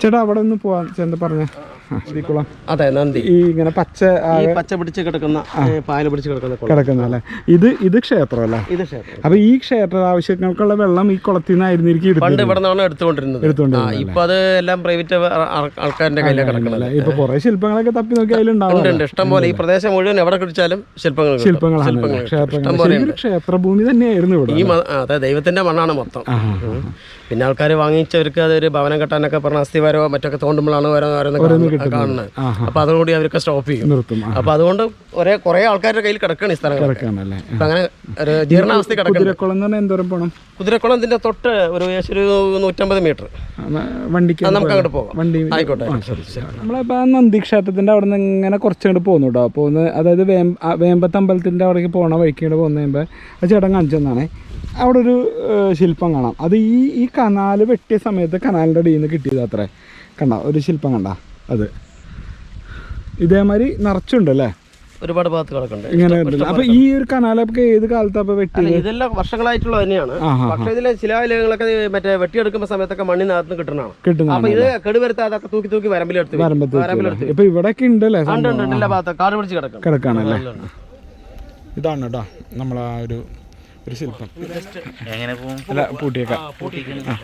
ചേട്ടാ അവിടെ ഒന്ന് പോവാൻ ചേട്ടൻ പറഞ്ഞ. ശ്രീകുളം. അതെ നന്ദി. ഈ ഇങ്ങനെ പച്ച പച്ച പിടിച്ച് കിടക്കുന്ന പായൽ പിടിച്ച് കിടക്കുന്ന കിടക്കുന്ന അല്ലേ? ഇത് ഇത് ക്ഷേത്രം അല്ലേ ഇത് ക്ഷേത്രം. അപ്പൊ ഈ ക്ഷേത്ര ആവശ്യങ്ങൾക്കുള്ള വെള്ളം ഈ കുളത്തിൽ നിന്നായിരുന്നു പണ്ട് ഇവിടെ നിന്നാണ് എടുത്തുകൊണ്ടിരുന്നത്. എടുത്തുകൊണ്ടിരുന്നത് ഇപ്പൊ അത് എല്ലാം പ്രൈവറ്റ് ആൾക്കാരുടെ കയ്യിലാണ് കിടക്കുന്നത്. ഇപ്പൊ കുറെ ശില്പങ്ങളൊക്കെ തപ്പി നോക്കി അതിലുണ്ടാവും ഇഷ്ടം പോലെ ഈ പ്രദേശം മുഴുവൻ എവിടെ കിടിച്ചാലും ശില്പങ്ങൾ. ശില്പങ്ങളാണ് പോലെ ക്ഷേത്രഭൂമി തന്നെയായിരുന്നു ഇവിടെ ഈ അതെ ദൈവത്തിന്റെ മണ്ണാണ് മൊത്തം. പിന്നെ ആൾക്കാർ വാങ്ങിച്ചവർക്ക് അതൊരു ഭവനം കെട്ടാനൊക്കെ പറഞ്ഞ അസ്ഥിവാരോ മറ്റൊക്കെ തോണ്ടുമ്പോഴാണ് ഓരോ ഓരോന്ന് കാണുന്നത്. അപ്പൊ അതുകൂടി അവരൊക്കെ സ്റ്റോപ്പ് ചെയ്യും. അപ്പൊ അതുകൊണ്ട് ഒരേ കുറെ ആൾക്കാരുടെ കയ്യിൽ കിടക്കാണ് ഈ ഇപ്പൊ അങ്ങനെ ഒരു ജീർണാവസ്ഥ കിടക്കണം കുതിരക്കുളം ഇതിന്റെ തൊട്ട് ഒരു ഏകദേശം ഒരു നൂറ്റമ്പത് മീറ്റർ. വണ്ടിക്ക് നമുക്ക് അങ്ങോട്ട് പോകാം. വണ്ടി ആയിക്കോട്ടെ. നമ്മളിപ്പോ ആ നന്ദി ക്ഷേത്രത്തിന്റെ അവിടെ നിന്ന് ഇങ്ങനെ കുറച്ചങ്ങോട്ട് പോകുന്നു കേട്ടോ പോകുന്ന അതായത് വേമ്പത്ത് അമ്പലത്തിന്റെ അവിടേക്ക് പോണ വഴിക്ക് ഇങ്ങോട്ട് പോകുന്ന കഴിയുമ്പോൾ ആ ചേട്ടൻ കാണിച്ചെന്നാണ് അവിടെ ഒരു ശില്പം കാണാം. അത് ഈ ഈ കനാല് വെട്ടിയ സമയത്ത് കനാലിന്റെ അടിയിൽ നിന്ന് കിട്ടിയത് അത്രേ. കണ്ട? ഒരു ശില്പം കണ്ട. അത്. ഇതേമാതിരി നിറച്ചുണ്ടല്ലേ? ഒരുപാട് ഭാഗത്ത് കിടക്കുന്നുണ്ട് ഇങ്ങനെ അപ്പൊ ഈ ഒരു കനാലൊക്കെ ഏത് കാലത്ത് അപ്പൊ വെട്ടി ഇതെല്ലാം വർഷങ്ങളായിട്ടുള്ള തന്നെയാണ്. പക്ഷെ ഇതിലെ ശിലാലയങ്ങളൊക്കെ മറ്റേ വെട്ടിയെടുക്കുന്ന സമയത്തൊക്കെ മണ്ണിനകത്ത് കിട്ടണം കിട്ടുന്നു അപ്പൊ ഇത് കെടുവരുത്താതൊക്കെ തൂക്കി തൂക്കി വരമ്പിലെടുത്ത് ഇപ്പൊ ഇവിടെയൊക്കെ ഉണ്ടല്ലേ ഉണ്ട് എല്ലാ ഭാഗത്തും കാട് പിടിച്ച് കിടക്കും കിടക്കാണല്ലേ ഇതാണ് കേട്ടോ നമ്മളാ ഒരു ഒരു ശില്പം എങ്ങനെ പോകും? അല്ല പൂട്ടിയേക്കാം. ആ.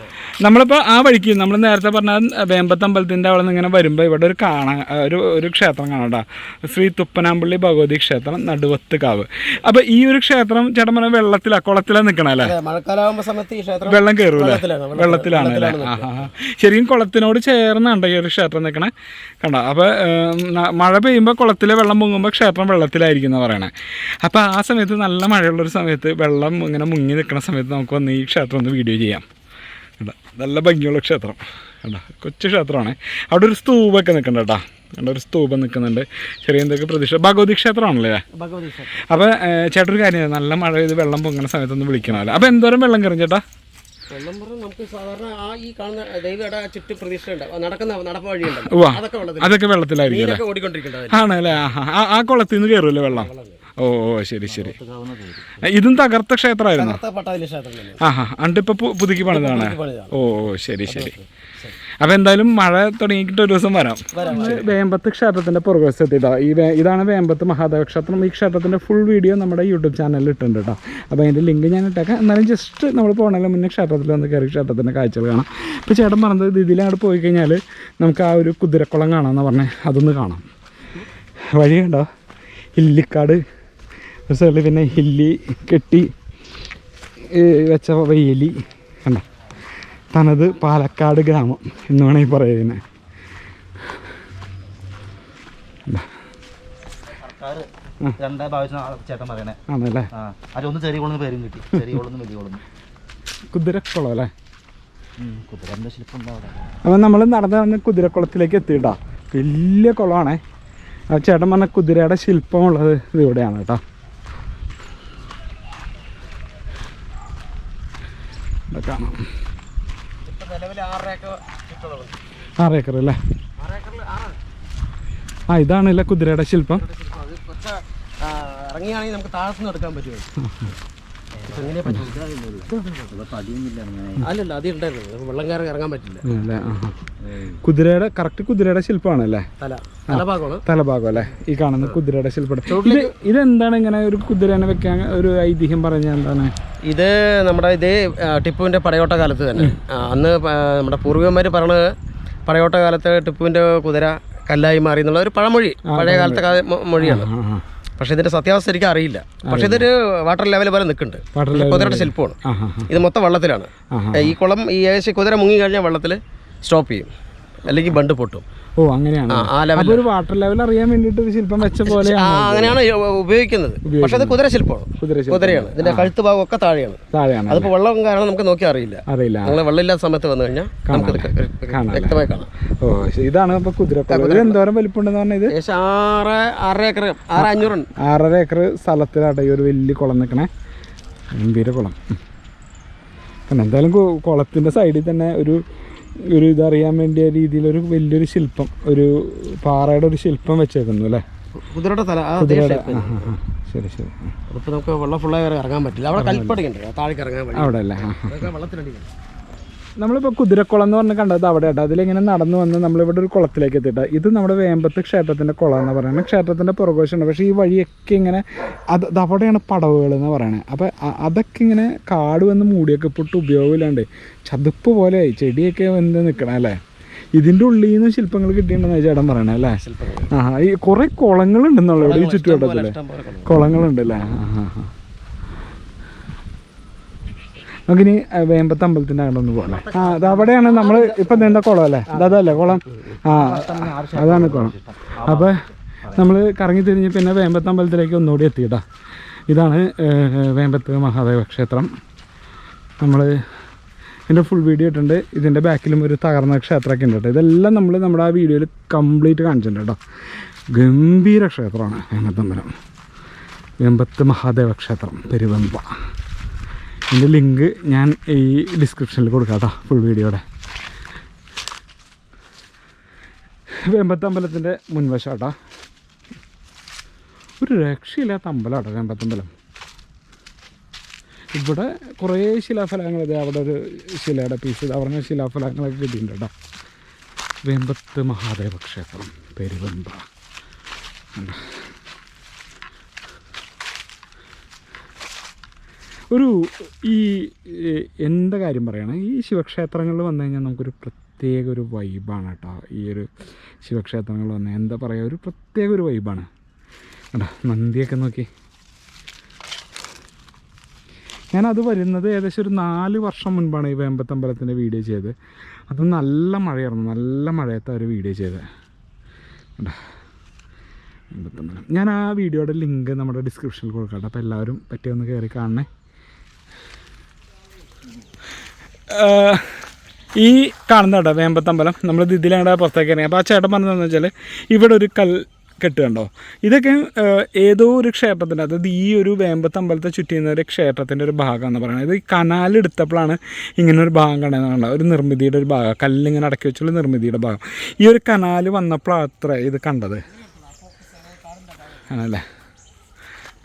നമ്മളിപ്പോൾ ആ. വഴിക്ക് നമ്മൾ നേരത്തെ പറഞ്ഞ വേമ്പത്ത് അമ്പലത്തിന്റെ അവിടെ നിന്ന് ഇങ്ങനെ വരുമ്പോൾ ഇവിടെ ഒരു കാണാൻ ഒരു ഒരു ക്ഷേത്രം കാണാം ശ്രീ തുപ്പനാമ്പള്ളി ഭഗവതി ക്ഷേത്രം നടുവത്ത് കാവ് അപ്പോൾ ഈ ഒരു ക്ഷേത്രം ചേട്ടൻ പറഞ്ഞ വെള്ളത്തിലാ കുളത്തിലാണ് നിൽക്കണല്ലേ സമയത്ത് ഈ ക്ഷേത്രം വെള്ളം കയറൂലേ വെള്ളത്തിലാണ്, അല്ലേ. ശരിക്കും കുളത്തിനോട് ചേർന്നുണ്ട് ഈ ഒരു ക്ഷേത്രം നിൽക്കണേ കണ്ടോ? അപ്പോൾ മഴ പെയ്യുമ്പോൾ കുളത്തിലെ വെള്ളം പൊങ്ങുമ്പോൾ ക്ഷേത്രം വെള്ളത്തിലായിരിക്കും എന്ന് പറയണേ. അപ്പോൾ ആ സമയത്ത് നല്ല മഴയുള്ള ഒരു സമയത്ത് വെള്ളം ഇങ്ങനെ മുങ്ങി നിൽക്കുന്ന സമയത്ത് നമുക്ക് വന്ന് ഈ ക്ഷേത്രം ഒന്ന് വീഡിയോ ചെയ്യാം. കേട്ടോ നല്ല ഭംഗിയുള്ള ക്ഷേത്രം. കേട്ടോ കൊച്ചു ക്ഷേത്രമാണ്. അവിടെ ഒരു സ്തൂപൊക്കെ നിൽക്കുന്നുണ്ട് കേട്ടോ. അവിടെ ഒരു സ്തൂപം നിൽക്കുന്നുണ്ട്. ചെറിയ എന്തൊക്കെ പ്രതീക്ഷ ഭഗവതി ക്ഷേത്രമാണല്ലേ? അപ്പോൾ ചേട്ടൻ ഒരു കാര്യം നല്ല മഴ ചെയ്ത് വെള്ളം പൊങ്ങുന്ന സമയത്തൊന്ന് വിളിക്കണമല്ലോ. അപ്പോൾ എന്തോരം വെള്ളം കയറും ചേട്ടാ? വെള്ളം പറഞ്ഞാൽ നമുക്ക് സാധാരണ ആ ഈ കാണുന്ന ദൈവയുടെ ആ ചുറ്റു പ്രതീക്ഷ ഉണ്ട് നടക്കുന്ന നടപ്പ് ഉവ്വ. വഴിയുണ്ടല്ലോ അതൊക്കെ വെള്ളത്തിൽ അതൊക്കെ വെള്ളത്തിലായിരിക്കും ആണല്ലേ? ആ കുളത്തിൽ നിന്ന് കയറുമല്ലേ വെള്ളം? ഓ ഓ ശരി ശരി. ഇതും തകർത്ത ക്ഷേത്രമായിരുന്നു? ആ ഹാ അണ്ടിപ്പോൾ പുതുക്കി പണിതാണ്. ഓ ഓ ശരി ശരി. അപ്പോൾ എന്തായാലും മഴ തുടങ്ങിയിട്ട് ഒരു ദിവസം വരാം. വേമ്പത്ത് ക്ഷേത്രത്തിന്റെ പുറകുവശത്തിട്ടോ ഈ ഇതാണ് വേമ്പത്ത് മഹാദേവ ക്ഷേത്രം. ഈ ക്ഷേത്രത്തിന്റെ ഫുൾ വീഡിയോ നമ്മുടെ യൂട്യൂബ് ചാനലിൽ ഇട്ടുണ്ട് കേട്ടോ അപ്പോൾ അതിന്റെ ലിങ്ക് ഞാൻ ഇട്ടേക്കാം. എന്നാലും ജസ്റ്റ് നമ്മൾ പോകണതിന് മുന്നേ ക്ഷേത്രത്തിൽ വന്ന് കയറി ക്ഷേത്രത്തിന്റെ കാഴ്ചകൾ കാണാം. ഇപ്പോൾ ചേട്ടൻ പറഞ്ഞത് ഇതിലങ്ങോട്ട് പോയി കഴിഞ്ഞാൽ നമുക്ക് ആ ഒരു കുതിരക്കുളം കാണാമെന്ന് പറഞ്ഞ്. അതൊന്ന് കാണാം. വഴി കണ്ടോ ഹില്ലിക്കാട് ഒരു സൈഡിൽ പിന്നെ ഹില്ലി കെട്ടി വെച്ച വെയിലി. കണ്ട? തനത് പാലക്കാട് ഗ്രാമം എന്ന് വേണമെങ്കിൽ പറയുന്നത് അപ്പൊ നമ്മൾ ഭാവിച്ച ചേട്ടൻ പറയണേ. ആണല്ലേ? ആ. അതിലൊന്ന് ചെറിയ കൊള്ളുന്ന പേരും കിട്ടി. ചെറിയ കൊള്ളുന്ന വലിയ കൊള്ളുന്നു കുതിരക്കുളം അല്ലേ? കുതിരന്റെ ശില്പം ഉണ്ടാവും അവിടെ. അപ്പം നമ്മൾ നടന്ന് വന്ന് കുതിരക്കുളത്തിലേക്ക് എത്തിയിട്ടാ. വലിയ കുളമാണേ. ആ ചേട്ടൻ പറഞ്ഞ കുതിരയുടെ ശില്പമുള്ളത് ഇത് ഇവിടെയാണ് കേട്ടോ. ഇവിടെ കാണാം ആറ് ഏക്കർ അല്ലേ? ആ ഇതാണല്ലേ കുതിരയുടെ ശില്പം? ഇറങ്ങിയാണെങ്കിൽ നമുക്ക് താഴത്തുനിന്ന് എടുക്കാൻ പറ്റുമോ? പറ്റും അല്ലല്ല അത് ഉണ്ടായിരുന്നു നമുക്ക് വെള്ളം കയറി ഇറങ്ങാൻ പറ്റില്ല. കുതിരയുടെ കറക്റ്റ് കുതിരയുടെ ശില്പമാണ് അല്ലേ? തലഭാഗം അല്ലേ? ഈ കാണുന്ന കുതിരയുടെ ശില്പം. ഇത് ഇതെന്താണ് ഇങ്ങനെ ഒരു കുതിരനെ വെക്കാൻ ഒരു ഐതിഹ്യം പറഞ്ഞ എന്താണ്? ഇത് നമ്മുടെ ഇതേ ടിപ്പുവിന്റെ പടയോട്ട കാലത്ത് തന്നെ അന്ന് നമ്മുടെ പൂർവികന്മാർ പറഞ്ഞത് പടയോട്ട കാലത്ത് ടിപ്പുവിന്റെ കുതിര കല്ലായി മാറി എന്നുള്ള ഒരു പഴമൊഴി പഴയ കാലത്തെ മൊഴിയാണ്. പക്ഷേ ഇതിന്റെ സത്യാവസ്ഥ എനിക്ക് അറിയില്ല. പക്ഷെ ഇതൊരു വാട്ടർ ലെവൽ വരെ നിൽക്കുന്നുണ്ട്. കുതിരയുടെ ശില്പമാണ്. ഇത് മൊത്തം വെള്ളത്തിലാണ്. ഈ കുളം ഈ ഏകദേശം കുതിര മുങ്ങി കഴിഞ്ഞാൽ വെള്ളത്തിൽ സ്റ്റോപ്പ് ചെയ്യും. അല്ലെങ്കിൽ ബണ്ട് പൊട്ടും. ഓ അങ്ങനെയാണ്? ആ ലെവൽ ഒരു വാട്ടർ ലെവൽ അറിയാൻ വേണ്ടിട്ട് ഒരു ശില്പം വെച്ച പോലെ അങ്ങനെയാണ് ഉപയോഗിക്കുന്നത്. പക്ഷെ അത് കുതിര ശില്പമാണ്. കുതിര ശില്പം. കുതിരയാണ്. ഇതിന്റെ കഴുത്ത് ഭാഗം ഒക്കെ താഴെയാണ്. താഴെയാണ് അതിപ്പോ വെള്ളം കാരണം നമുക്ക് നോക്കി അറിയില്ല. അറിയില്ല. നിങ്ങൾ വെള്ളമില്ലാത്ത സമയത്ത് വന്നു കഴിഞ്ഞാൽ നമുക്ക് വ്യക്തമായി കാണാം. ഓ ഇതാണ് കുതിര കുതിര. എന്തോരം വലിപ്പമുണ്ടെന്ന് പറഞ്ഞാൽ ഇത്? ഏകദേശം ആറ് ആറര ഏക്കർ ആറ് അഞ്ഞൂറ് ആറര ഏക്കർ സ്ഥലത്തിലാട്ടെ ഈ ഒരു വലിയ കുളം നിൽക്കണേ. ഗംഭീര കുളം. പിന്നെ എന്തായാലും കുളത്തിന്റെ സൈഡിൽ തന്നെ ഒരു ഒരു ഇതറിയാൻ വേണ്ടിയ രീതിയിൽ ഒരു വലിയൊരു ശില്പം ഒരു പാറയുടെ ഒരു ശില്പം വെച്ചേക്കുന്നു അല്ലേ? കുതിരയുടെ തല കുതിരയുടെ. ശരി ശരി. അപ്പോൾ നമുക്ക് വെള്ളം ഫുള്ളായി ഇറങ്ങാൻ പറ്റില്ല. അവിടെ കൽപ്പടിക്കുണ്ട് താഴേക്ക് ഇറങ്ങാൻ അവിടെ അല്ലേ. വെള്ളത്തിലടിക്കണം നമ്മളിപ്പോൾ കുതിരക്കുളം എന്ന് പറഞ്ഞ് കണ്ടത് അവിടെ കേട്ടോ അതിലിങ്ങനെ നടന്നു വന്ന് നമ്മളിവിടെ ഒരു കുളത്തിലേക്ക് എത്തിയിട്ട്. ഇത് നമ്മുടെ വേമ്പത്ത് ക്ഷേത്രത്തിന്റെ കുളം എന്ന് പറയുന്നത് ക്ഷേത്രത്തിന്റെ പുറകോശമുണ്ട് പക്ഷേ ഈ വഴിയൊക്കെ ഇങ്ങനെ അത് അവിടെയാണ് പടവുകൾ എന്ന് പറയുന്നത് അപ്പോൾ അതൊക്കെ ഇങ്ങനെ കാട് വന്ന് മൂടിയൊക്കെ ഇപ്പോട്ട് ഉപയോഗമില്ലാണ്ട് ചതുപ്പ് പോലെയായി. ചെടിയൊക്കെ വന്ന് നിൽക്കണം അല്ലേ? ഇതിന്റെ ഉള്ളിൽ നിന്ന് ശില്പങ്ങൾ കിട്ടിയിട്ടുണ്ടെന്ന് ചേട്ടൻ പറയണേ അല്ലേ? ആ ഈ കുറേ കുളങ്ങളുണ്ടെന്നുള്ളൂ ഇവിടെ ഈ ചുറ്റുവട്ടത്തിൽ കുളങ്ങളുണ്ടല്ലേ ആ ആ ആ നമുക്കിനി വേമ്പത്ത് അമ്പലത്തിന്റെ അവിടെ ഒന്ന് പോകല്ലേ ആ അത് അവിടെയാണ് നമ്മൾ ഇപ്പം നിന്ന കുളം അല്ലേ? അതല്ലേ കുളം? ആ അതാണ് കുളം. അപ്പോൾ നമ്മൾ കറങ്ങി തിരിഞ്ഞ് പിന്നെ വേമ്പത്ത് അമ്പലത്തിലേക്ക് ഒന്നുകൂടി എത്തിയിട്ടാ ഇതാണ് വേമ്പത്ത് മഹാദേവ ക്ഷേത്രം. നമ്മൾ ഇതിന്റെ ഫുൾ വീഡിയോ ഇട്ടുണ്ട് ഇതിന്റെ ബാക്കിലും ഒരു തകർന്ന ക്ഷേത്രമൊക്കെ ഉണ്ട് കേട്ടോ. ഇതെല്ലാം നമ്മൾ നമ്മുടെ ആ വീഡിയോയിൽ കംപ്ലീറ്റ് കാണിച്ചിട്ടുണ്ട് കേട്ടോ. ഗംഭീര ക്ഷേത്രമാണ് വേമ്പത്തമ്പലം. വേമ്പത്ത് മഹാദേവ ക്ഷേത്രം പെരുവെമ്പ. ഇതിന്റെ ലിങ്ക് ഞാൻ ഈ ഡിസ്ക്രിപ്ഷനിൽ കൊടുക്കാം കേട്ടോ ഫുൾ വീഡിയോയുടെ വേമ്പത്തമ്പലത്തിന്റെ മുൻവശം കേട്ടോ ഒരു രക്ഷയില്ലാത്ത അമ്പലം കേട്ടോ വേമ്പത്തമ്പലം ഇവിടെ കുറേ ശിലാഫലങ്ങൾ ഇത് അവിടെ ഒരു ശിലയുടെ പീസ് അവിടെ ശിലാഫലങ്ങളൊക്കെ കിട്ടിയിട്ടുണ്ട് കേട്ടോ. വേമ്പത്ത് മഹാദേവ ക്ഷേത്രം പെരുവെമ്പ ഒരു ഈ എന്റെ കാര്യം പറയണേ? ഈ ശിവക്ഷേത്രങ്ങളിൽ വന്നു കഴിഞ്ഞാൽ നമുക്കൊരു പ്രത്യേക ഒരു വൈബാണ് കേട്ടോ. ഈ ഒരു ശിവക്ഷേത്രങ്ങളിൽ വന്ന് എന്താ പറയുക ഒരു പ്രത്യേക ഒരു വൈബാണ് കേട്ടോ നന്ദിയൊക്കെ നോക്കി. ഞാനത് വരുന്നത് ഏകദേശം ഒരു നാല് വർഷം മുൻപാണ് ഈ വേമ്പത്തമ്പലത്തിന്റെ വീഡിയോ ചെയ്തത്. അത് നല്ല മഴയായിരുന്നു. നല്ല മഴയത്ത് ഒരു വീഡിയോ ചെയ്തത്. കേട്ടോ വേമ്പത്തമ്പലം. ഞാൻ ആ വീഡിയോയുടെ ലിങ്ക് നമ്മുടെ ഡിസ്ക്രിപ്ഷനിൽ കൊടുക്കാം അപ്പോൾ എല്ലാവരും പറ്റിയൊന്ന് കയറി കാണണേ. ഈ കാണുന്ന കേട്ടോ വേമ്പത്തമ്പലം. നമ്മൾ ഇതിലാണ് പുറത്തേക്ക് ഇറങ്ങി അപ്പോൾ ആ ചേട്ടൻ പറഞ്ഞതെന്ന് വെച്ചാൽ ഇവിടെ ഒരു കൽ കെട്ടുകണ്ടോ ഇതൊക്കെ ഏതോ ഒരു ക്ഷേത്രത്തിന്റെ അതായത് ഈ ഒരു വേമ്പത്തമ്പലത്തെ ചുറ്റിയുന്ന ഒരു ക്ഷേത്രത്തിന്റെ ഒരു ഭാഗം എന്ന് പറയുന്നത്. ഇത് കനാലെടുത്തപ്പോഴാണ് ഇങ്ങനെ ഒരു ഭാഗം കണ്ടത് ഒരു നിർമ്മിതിയുടെ ഒരു ഭാഗം. കല്ലിങ്ങനെ അടക്കി വെച്ചുള്ള നിർമ്മിതിയുടെ ഭാഗം. ഈ ഒരു കനാൽ വന്നപ്പോഴാണ് അത്ര ഇത് കണ്ടത്. ആണല്ലേ?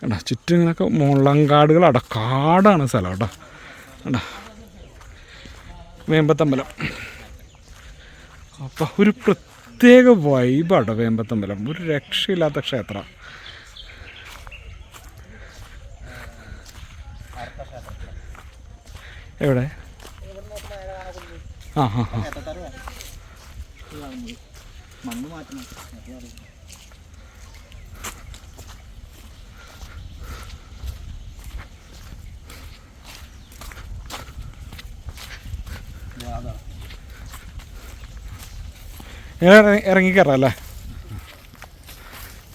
കണ്ടോ? ചുറ്റും ഇങ്ങനെയൊക്കെ മുളങ്കാടുകൾ അടക്കാടാണ് സ്ഥലം കേട്ടോ. കണ്ടോ? വേമ്പത്തമ്പലം. അപ്പം ഒരു പ്രത്യേക വൈബാട്ടോ വേമ്പത്തമ്പലം. ഒരു രക്ഷയില്ലാത്ത ക്ഷേത്രം. എവിടെ? ആ ഹാ ഹാ മണ്ണ് മാറ്റണം. ഇറങ്ങി ഇറങ്ങി കയറാം അല്ലേ?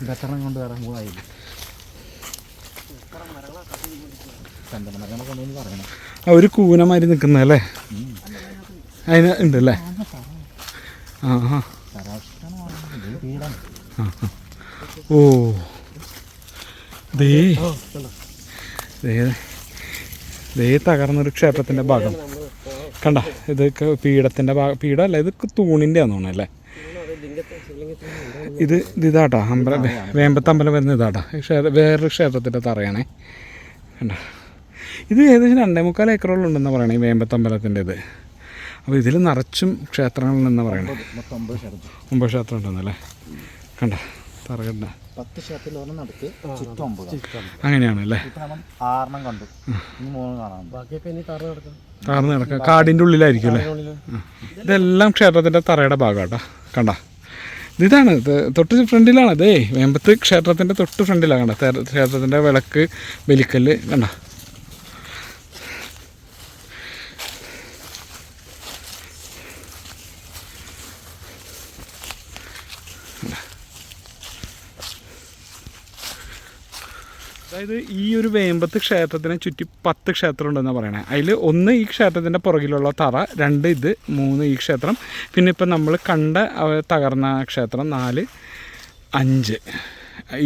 ഇടത്തറം കൊണ്ട് പറയണം ആ ഒരു കൂനമാരി നിൽക്കുന്നതല്ലേ അതിന് ഉണ്ടല്ലേ ആ ആ. ഓ. ദേ. ദേ. ദേ തകർന്നൊരു ക്ഷേത്രത്തിന്റെ ഭാഗം. കണ്ട ഇത് പീഠത്തിന്റെ ഭാഗം പീഠമല്ല ഇത് തൂണിന്റെ ആണെന്ന് തോന്നുന്നത് അല്ലേ? ഇത് ഇത് ഇതാട്ടോ അമ്പലം വേമ്പത്തമ്പലം വരുന്ന ഇതാട്ടോ വേറൊരു ക്ഷേത്രത്തിന്റെ തറയാണേ. കണ്ട ഇത് ഏകദേശം രണ്ടേ മുക്കാൽ ഏക്കറോളം ഉണ്ടെന്ന് പറയണേ ഈ വേമ്പത്തമ്പലത്തിന്റെ ഇത്. അപ്പോൾ ഇതിൽ നിറച്ചും ക്ഷേത്രങ്ങളുണ്ടെന്ന് പറയണേ. ഒമ്പത് ക്ഷേത്രം ഒമ്പത് ക്ഷേത്രം ഉണ്ടെന്നല്ലേ? കണ്ട തറ കണ്ട. പത്ത് ക്ഷേത്രത്തിൽ ഒരെണ്ണം നടക്ക് ചുറ്റും ഒമ്പത് അങ്ങനെയാണല്ലേ ഇപ്പം നമ്മൾ ആറെണ്ണം കണ്ടു. ഇനി മൂന്ന് കാണാൻ ബാക്കിയൊക്കെ ഇനി തറ നടക്കാം. താർന്ന് കിടക്കുക കാടിന്റെ ഉള്ളിലായിരിക്കും അല്ലേ? ഇതെല്ലാം ക്ഷേത്രത്തിന്റെ തറയുടെ ഭാഗം കേട്ടോ കണ്ട? ഇതാണ്. ഇത് തൊട്ട് ഫ്രണ്ടിലാണ്. അതേ വേമ്പത്ത് ക്ഷേത്രത്തിന്റെ തൊട്ട് ഫ്രണ്ടിലാണ് കണ്ട. ക്ഷേത്രത്തിന്റെ ക്ഷേത്രത്തിന്റെ വിളക്ക് ബലിക്കല്ല് കണ്ട? അതായത് ഈ ഒരു വേമ്പത്ത് ക്ഷേത്രത്തിനെ ചുറ്റി പത്ത് ക്ഷേത്രം ഉണ്ടെന്നാണ് പറയണേ. അതിൽ ഒന്ന് ഈ ക്ഷേത്രത്തിന്റെ പുറകിലുള്ള തറ രണ്ട് ഇത് മൂന്ന് ഈ ക്ഷേത്രം. പിന്നെ ഇപ്പം നമ്മൾ കണ്ട തകർന്ന ക്ഷേത്രം നാല് അഞ്ച്.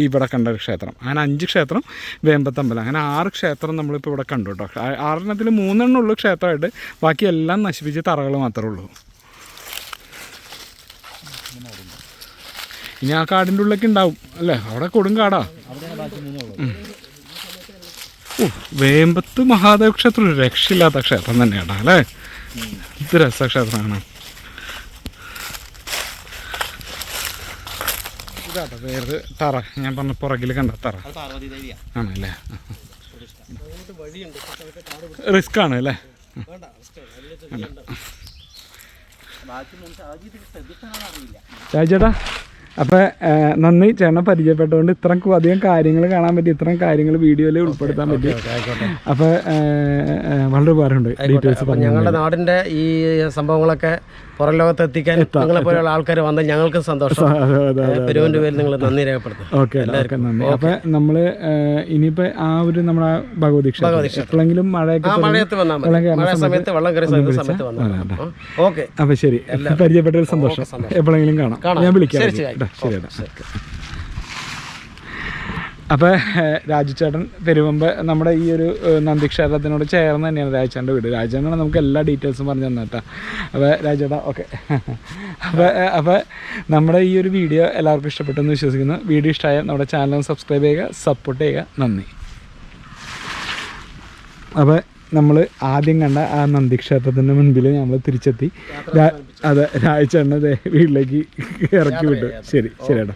ഇവിടെ കണ്ട ഒരു ക്ഷേത്രം. അങ്ങനെ അഞ്ച് ക്ഷേത്രം വേമ്പത്തമ്പലം. അങ്ങനെ ആറ് ക്ഷേത്രം നമ്മളിപ്പോൾ ഇവിടെ കണ്ടു കേട്ടോ ആറെണ്ണത്തിൽ മൂന്നെണ്ണം ഉള്ളു ക്ഷേത്രമായിട്ട് ബാക്കി എല്ലാം നശിപ്പിച്ച് തറകൾ മാത്രമേ ഉള്ളൂ. ഇനി ആ കാടിന്റെ ഉള്ളിലൊക്കെ ഉണ്ടാവും. അല്ലേ? അവിടെ കൊടും കാടാ. ഓ, വേമ്പത്ത് മഹാദേവ ക്ഷേത്രം ഒരു രക്ഷയില്ലാത്ത ക്ഷേത്രം തന്നെയാണ് അല്ലേ ഇത് രസക്ഷേത്രമാണ് ഇതാട്ടോ വേറെ തറ ഞാൻ പറഞ്ഞ പുറകിൽ കണ്ട തറ ആണല്ലേ റിസ്ക് ആണ് അല്ലേ ചേട്ടാ അപ്പോൾ നന്ദി. ചേട്ടനെ പരിചയപ്പെട്ടുകൊണ്ട് ഇത്രയും അധികം കാര്യങ്ങൾ കാണാൻ പറ്റി. ഇത്രയും കാര്യങ്ങൾ വീഡിയോയിൽ ഉൾപ്പെടുത്താൻ പറ്റി. അപ്പോൾ വളരെ ഉപകാരമുണ്ട് ഡീറ്റെയിൽസ് പറഞ്ഞു ഞങ്ങളുടെ നാടിന്റെ ഈ സംഭവങ്ങളൊക്കെ പുറം ലോകത്ത് എത്തിക്കാൻ നിങ്ങളെ പോലെയുള്ള ആൾക്കാർ വന്നാൽ ഞങ്ങൾക്ക് സന്തോഷം. പെരുവിന്റെ പേരിൽ നിങ്ങൾ നന്ദി രേഖപ്പെടുത്തും ഓക്കെ നമ്മൾ നന്ദി. അപ്പോൾ നമ്മൾ ഇനിയിപ്പോൾ ആ ഒരു നമ്മുടെ ഭഗവതി എപ്പോഴെങ്കിലും മഴയൊക്കെ മഴയത്ത് വന്നാൽ മഴ സമയത്ത് വെള്ളം കയറിയ സമയത്ത് വന്നാൽ ഓക്കെ. അപ്പോൾ ശരി പരിചയപ്പെട്ടതിൽ സന്തോഷം. എപ്പോഴെങ്കിലും കാണാം. കാണാം. ഞാൻ വിളിക്കാം ശരി, ശരി. അപ്പോൾ രാജുചേട്ടൻ പെരുവമ്പ് നമ്മുടെ ഈ ഒരു നന്ദിക്ഷേത്രത്തിനോട് ചേർന്ന് തന്നെയാണ് രാജചേട്ടന്റെ വീട്. രാജചേട്ടനാണ് നമുക്ക് എല്ലാ ഡീറ്റെയിൽസും പറഞ്ഞു കേട്ടോ. അപ്പോൾ രാജേട്ടാ ഓക്കെ. അപ്പോൾ അപ്പോൾ നമ്മുടെ ഈ ഒരു വീഡിയോ എല്ലാവർക്കും ഇഷ്ടപ്പെട്ടെന്ന് വിശ്വസിക്കുന്നു. വീഡിയോ ഇഷ്ടമായ നമ്മുടെ ചാനൽ സബ്സ്ക്രൈബ് ചെയ്യുക സപ്പോർട്ട് ചെയ്യുക. നന്ദി. അപ്പോൾ നമ്മൾ ആദ്യം കണ്ട ആ നന്ദിക്ഷേത്രത്തിന്റെ മുൻപിൽ നമ്മൾ തിരിച്ചെത്തി. അതെ രാജചേട്ടനെ ദേ വീട്ടിലേക്ക് ഇറക്കി വിട്ടു. ശരി ശരി ഏട്ടാ.